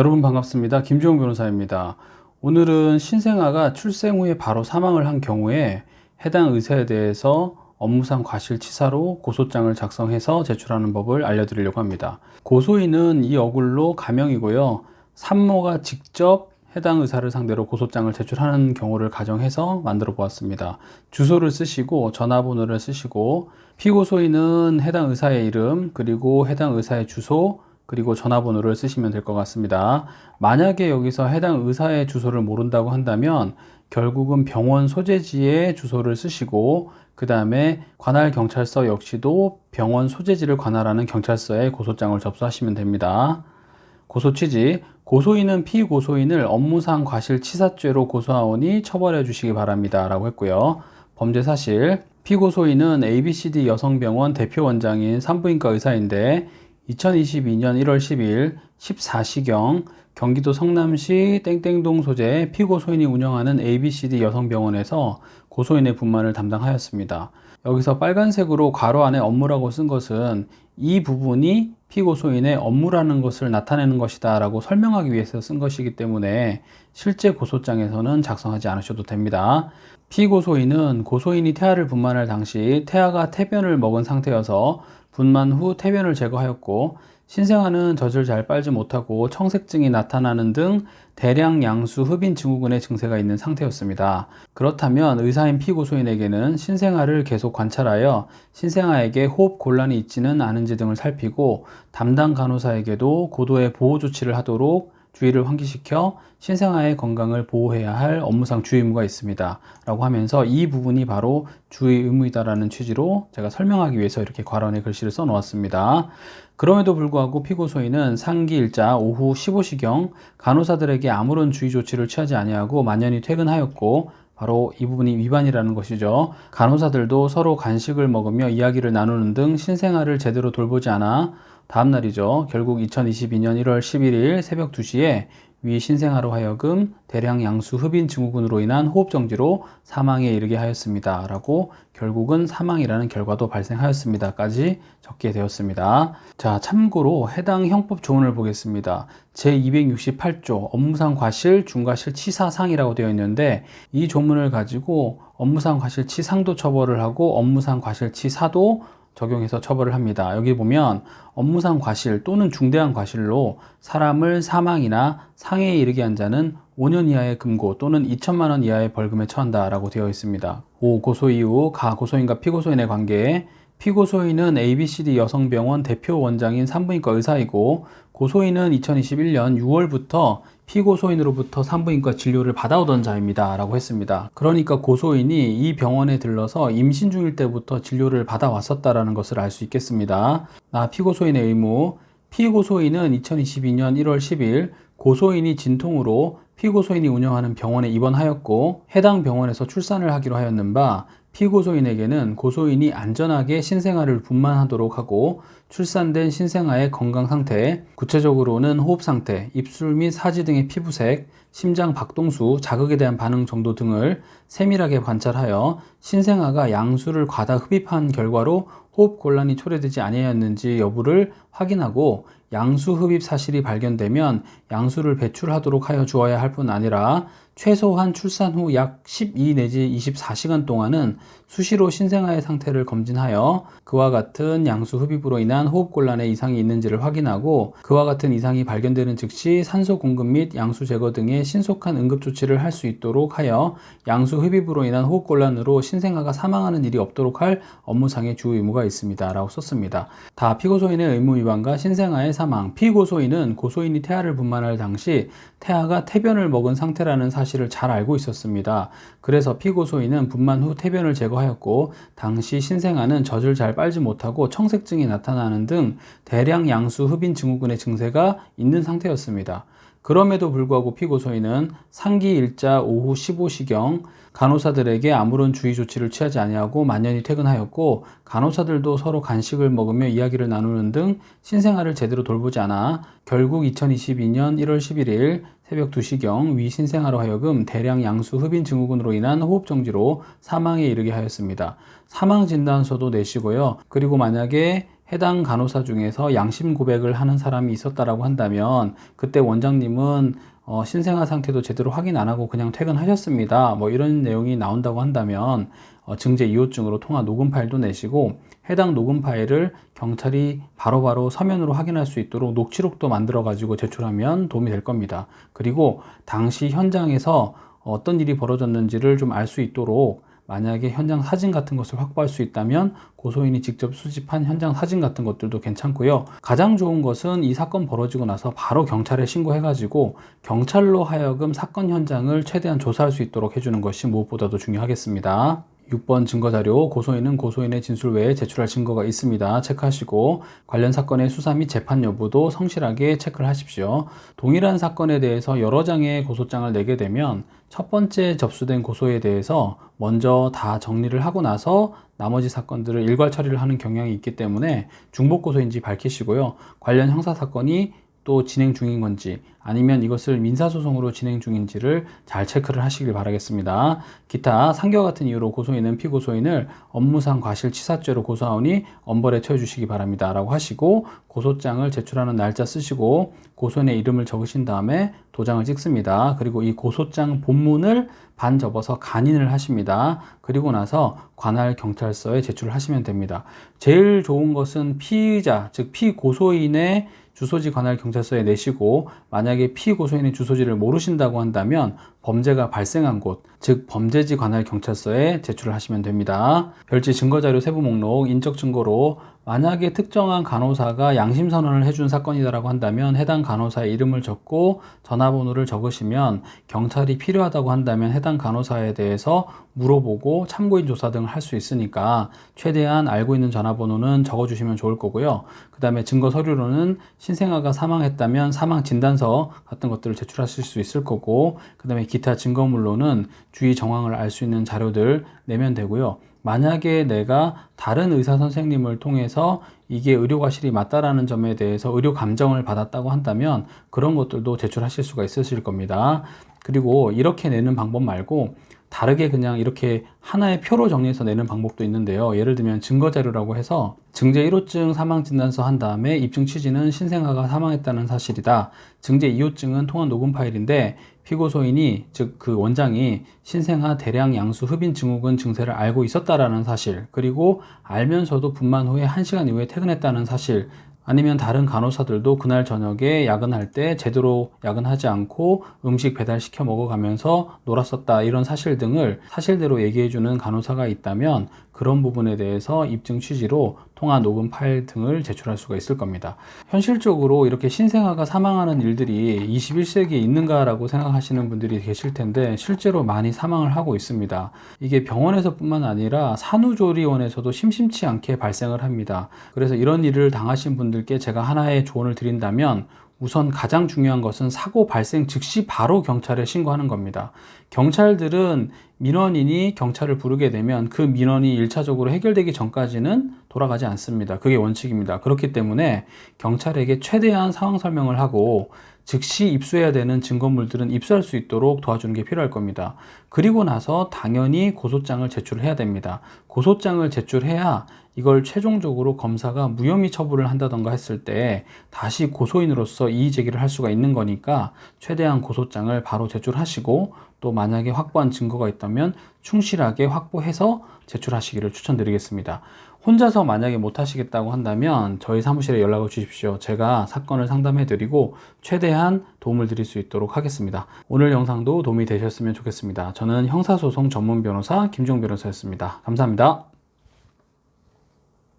여러분 반갑습니다. 김지용 변호사입니다. 오늘은 신생아가 출생 후에 바로 사망을 한 경우에 해당 의사에 대해서 업무상 과실치사로 고소장을 작성해서 제출하는 법을 알려드리려고 합니다. 고소인은 이 어글로 가명이고요. 산모가 직접 해당 의사를 상대로 고소장을 제출하는 경우를 가정해서 만들어 보았습니다. 주소를 쓰시고 전화번호를 쓰시고 피고소인은 해당 의사의 이름 그리고 해당 의사의 주소 그리고 전화번호를 쓰시면 될 것 같습니다. 만약에 여기서 해당 의사의 주소를 모른다고 한다면 결국은 병원 소재지의 주소를 쓰시고 그 다음에 관할 경찰서 역시도 병원 소재지를 관할하는 경찰서에 고소장을 접수하시면 됩니다. 고소 취지 고소인은 피고소인을 업무상 과실치사죄로 고소하오니 처벌해 주시기 바랍니다. 라고 했고요. 범죄 사실 피고소인은 ABCD 여성병원 대표 원장인 산부인과 의사인데 2022년 1월 10일 14시경 경기도 성남시 땡땡동 소재 피고소인이 운영하는 ABCD 여성병원에서 고소인의 분만을 담당하였습니다. 여기서 빨간색으로 괄호 안에 업무라고 쓴 것은 이 부분이 피고소인의 업무라는 것을 나타내는 것이다 라고 설명하기 위해서 쓴 것이기 때문에 실제 고소장에서는 작성하지 않으셔도 됩니다. 피고소인은 고소인이 태아를 분만할 당시 태아가 태변을 먹은 상태여서 분만 후 태변을 제거하였고 신생아는 젖을 잘 빨지 못하고 청색증이 나타나는 등 대량 양수 흡인 증후군의 증세가 있는 상태였습니다. 그렇다면 의사인 피고소인에게는 신생아를 계속 관찰하여 신생아에게 호흡 곤란이 있지는 않은지 등을 살피고 담당 간호사에게도 고도의 보호 조치를 하도록 주의를 환기시켜 신생아의 건강을 보호해야 할 업무상 주의 의무가 있습니다. 라고 하면서 이 부분이 바로 주의 의무이다라는 취지로 제가 설명하기 위해서 이렇게 괄원에 글씨를 써 놓았습니다. 그럼에도 불구하고 피고소인은 상기 일자 오후 15시경 간호사들에게 아무런 주의 조치를 취하지 아니하고 만연히 퇴근하였고 바로 이 부분이 위반이라는 것이죠. 간호사들도 서로 간식을 먹으며 이야기를 나누는 등 신생아를 제대로 돌보지 않아 다음 날이죠. 결국 2022년 1월 11일 새벽 2시에 위 신생아로 하여금 대량 양수 흡인 증후군으로 인한 호흡 정지로 사망에 이르게 하였습니다. 라고 결국은 사망이라는 결과도 발생하였습니다까지 적게 되었습니다. 자, 참고로 해당 형법 조문을 보겠습니다. 제268조 업무상 과실, 중과실 치사상이라고 되어 있는데 이 조문을 가지고 업무상 과실 치상도 처벌을 하고 업무상 과실 치사도 적용해서 처벌을 합니다. 여기 보면 업무상 과실 또는 중대한 과실로 사람을 사망이나 상해에 이르게 한 자는 5년 이하의 금고 또는 2천만 원 이하의 벌금에 처한다라고 되어 있습니다. 5. 고소 이후 가 고소인과 피고소인의 관계 피고 소인은 ABCD 여성병원 대표 원장인 산부인과 의사이고 고소인은 2021년 6월부터 피고소인으로부터 산부인과 진료를 받아오던 자입니다. 라고 했습니다. 그러니까 고소인이 이 병원에 들러서 임신 중일 때부터 진료를 받아왔었다라는 것을 알 수 있겠습니다. 나 피고소인의 의무. 피고소인은 2022년 1월 10일 고소인이 진통으로 피고소인이 운영하는 병원에 입원하였고 해당 병원에서 출산을 하기로 하였는 바 피고소인에게는 고소인이 안전하게 신생아를 분만하도록 하고 출산된 신생아의 건강 상태, 구체적으로는 호흡 상태, 입술 및 사지 등의 피부색, 심장 박동수, 자극에 대한 반응 정도 등을 세밀하게 관찰하여 신생아가 양수를 과다 흡입한 결과로 호흡 곤란이 초래되지 아니하였는지 여부를 확인하고 양수 흡입 사실이 발견되면 양수를 배출하도록 하여 주어야 할 뿐 아니라 최소한 출산 후 약 12 내지 24시간 동안은 수시로 신생아의 상태를 검진하여 그와 같은 양수 흡입으로 인한 호흡 곤란에 이상이 있는지를 확인하고 그와 같은 이상이 발견되는 즉시 산소 공급 및 양수 제거 등의 신속한 응급 조치를 할 수 있도록 하여 양수 흡입으로 인한 호흡 곤란으로 신생아가 사망하는 일이 없도록 할 업무상의 주 의무가 있습니다. 라고 썼습니다. 다 피고소인의 의무 위반과 신생아의 사망. 피고소인은 고소인이 태아를 분만할 당시 태아가 태변을 먹은 상태라는 사실을 잘 알고 있었습니다. 그래서 피고소인은 분만 후 태변을 제거하였고 당시 신생아는 젖을 잘 빨지 못하고 청색증이 나타나 는 등 대량 양수 흡인 증후군의 증세가 있는 상태였습니다. 그럼에도 불구하고 피고소인은 상기 일자 오후 15시경 간호사들에게 아무런 주의 조치를 취하지 아니하고 만연히 퇴근하였고 간호사들도 서로 간식을 먹으며 이야기를 나누는 등 신생아를 제대로 돌보지 않아 결국 2022년 1월 11일 새벽 2시경 위 신생아로 하여금 대량 양수 흡인 증후군으로 인한 호흡 정지로 사망에 이르게 하였습니다. 사망 진단서도 내시고요. 그리고 만약에 해당 간호사 중에서 양심 고백을 하는 사람이 있었다라고 한다면 그때 원장님은 어, 신생아 상태도 제대로 확인 안 하고 그냥 퇴근하셨습니다. 뭐 이런 내용이 나온다고 한다면 어, 증제 이호증으로 통화 녹음 파일도 내시고 해당 녹음 파일을 경찰이 바로바로 서면으로 확인할 수 있도록 녹취록도 만들어 가지고 제출하면 도움이 될 겁니다. 그리고 당시 현장에서 어떤 일이 벌어졌는지를 좀 알 수 있도록 만약에 현장 사진 같은 것을 확보할 수 있다면 고소인이 직접 수집한 현장 사진 같은 것들도 괜찮고요. 가장 좋은 것은 이 사건 벌어지고 나서 바로 경찰에 신고해가지고 경찰로 하여금 사건 현장을 최대한 조사할 수 있도록 해주는 것이 무엇보다도 중요하겠습니다. 6번 증거자료 고소인은 고소인의 진술 외에 제출할 증거가 있습니다. 체크하시고 관련 사건의 수사 및 재판 여부도 성실하게 체크를 하십시오. 동일한 사건에 대해서 여러 장의 고소장을 내게 되면 첫 번째 접수된 고소에 대해서 먼저 다 정리를 하고 나서 나머지 사건들을 일괄 처리를 하는 경향이 있기 때문에 중복 고소인지 밝히시고요. 관련 형사 사건이 또 진행 중인 건지 아니면 이것을 민사소송으로 진행 중인지를 잘 체크를 하시길 바라겠습니다. 기타 상겨 같은 이유로 고소인은 피고소인을 업무상 과실치사죄로 고소하오니 엄벌에 처해 주시기 바랍니다. 라고 하시고 고소장을 제출하는 날짜 쓰시고 고소인의 이름을 적으신 다음에 도장을 찍습니다. 그리고 이 고소장 본문을 반 접어서 간인을 하십니다. 그리고 나서 관할 경찰서에 제출을 하시면 됩니다. 제일 좋은 것은 피의자, 즉 피고소인의 주소지 관할 경찰서에 내시고 만약에 피고소인의 주소지를 모르신다고 한다면 범죄가 발생한 곳, 즉 범죄지 관할 경찰서에 제출을 하시면 됩니다. 별지 증거자료 세부 목록 인적 증거로 만약에 특정한 간호사가 양심 선언을 해준 사건이다라고 한다면 해당 간호사의 이름을 적고 전화번호를 적으시면 경찰이 필요하다고 한다면 해당 간호사에 대해서 물어보고 참고인 조사 등을 할 수 있으니까 최대한 알고 있는 전화번호는 적어주시면 좋을 거고요. 그 다음에 증거 서류로는 신생아가 사망했다면 사망 진단서 같은 것들을 제출하실 수 있을 거고 그 다음에 기타 증거물로는 주의 정황을 알 수 있는 자료들 내면 되고요. 만약에 내가 다른 의사 선생님을 통해서 이게 의료 과실이 맞다라는 점에 대해서 의료 감정을 받았다고 한다면 그런 것들도 제출하실 수가 있으실 겁니다. 그리고 이렇게 내는 방법 말고 다르게 그냥 이렇게 하나의 표로 정리해서 내는 방법도 있는데요. 예를 들면 증거자료라고 해서 증제 1호증 사망진단서 한 다음에 입증 취지는 신생아가 사망했다는 사실이다. 증제 2호증은 통화 녹음 파일인데 피고소인이 즉 그 원장이 신생아 대량 양수 흡인 증후군 증세를 알고 있었다라는 사실 그리고 알면서도 분만 후에 1시간 이후에 퇴근했다는 사실 아니면 다른 간호사들도 그날 저녁에 야근할 때 제대로 야근하지 않고 음식 배달시켜 먹어가면서 놀았었다 이런 사실 등을 사실대로 얘기해주는 간호사가 있다면 그런 부분에 대해서 입증 취지로 통화 녹음 파일 등을 제출할 수가 있을 겁니다. 현실적으로 이렇게 신생아가 사망하는 일들이 21세기에 있는가라고 생각하시는 분들이 계실 텐데 실제로 많이 사망을 하고 있습니다. 이게 병원에서뿐만 아니라 산후조리원에서도 심심치 않게 발생을 합니다. 그래서 이런 일을 당하신 분들께 제가 하나의 조언을 드린다면 우선 가장 중요한 것은 사고 발생 즉시 바로 경찰에 신고하는 겁니다. 경찰들은 민원인이 경찰을 부르게 되면 그 민원이 1차적으로 해결되기 전까지는 돌아가지 않습니다. 그게 원칙입니다. 그렇기 때문에 경찰에게 최대한 상황 설명을 하고 즉시 입수해야 되는 증거물들은 입수할 수 있도록 도와주는 게 필요할 겁니다. 그리고 나서 당연히 고소장을 제출해야 됩니다. 고소장을 제출해야 이걸 최종적으로 검사가 무혐의 처분을 한다던가 했을 때 다시 고소인으로서 이의 제기를 할 수가 있는 거니까 최대한 고소장을 바로 제출하시고 또 만약에 확보한 증거가 있다면 충실하게 확보해서 제출하시기를 추천드리겠습니다. 혼자서 만약에 못 하시겠다고 한다면 저희 사무실에 연락을 주십시오. 제가 사건을 상담해 드리고 최대한 도움을 드릴 수 있도록 하겠습니다. 오늘 영상도 도움이 되셨으면 좋겠습니다. 저는 형사소송 전문 변호사 김종 변호사였습니다. 감사합니다.